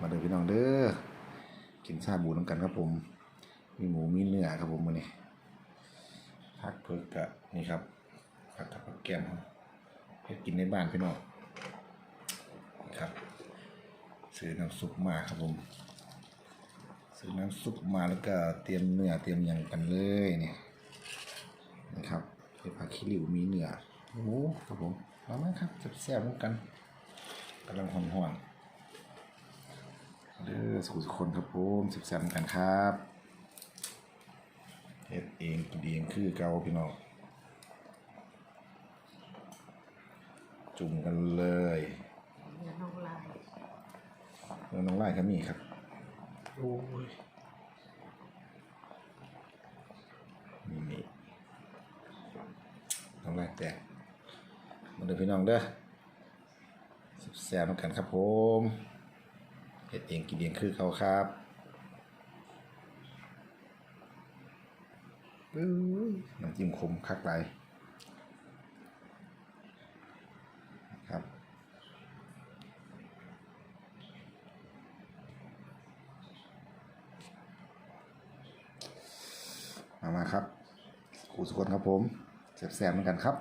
มาเด้อพี่น้องเด้อกินชาบูน้ำกันครับผม มีหมูมีเนื้อครับผมมื้อนี้พักเพิกกะนี่ครับผักกับผักแกมครับเฮ็ดกินในบ้านพี่น้องนะครับซื้อน้ำซุปมาครับผมซื้อน้ำซุปมาแล้วก็เตรียมเนื้อเตรียมหยังกันเลยเนี่ยนะครับเฮ็ดผักขี้ริ้วมีเนื้อหมูครับผมมามครับแซ่บๆร่วมกันกำลังหอมๆ อสู่ทุกคนครับผมสิบแซมกันครับเฮ็ดเองกินเองคือเก่าพี่น้องจุ่มกันเลยเดี๋ยวน้องลายแล้วน้องไล่ก็มีครับโอ้ยนี่นี่น้องไล่แตกมาเด้อพี่น้องเด้อสิบแซมกันครับผม เฮ็ดเองกินเองคือเขาครับปื้ยน้ำจิ้มคมคักไปครับ มามาครับครูสุคนครับผมแซ่บๆเหมือนกันครับ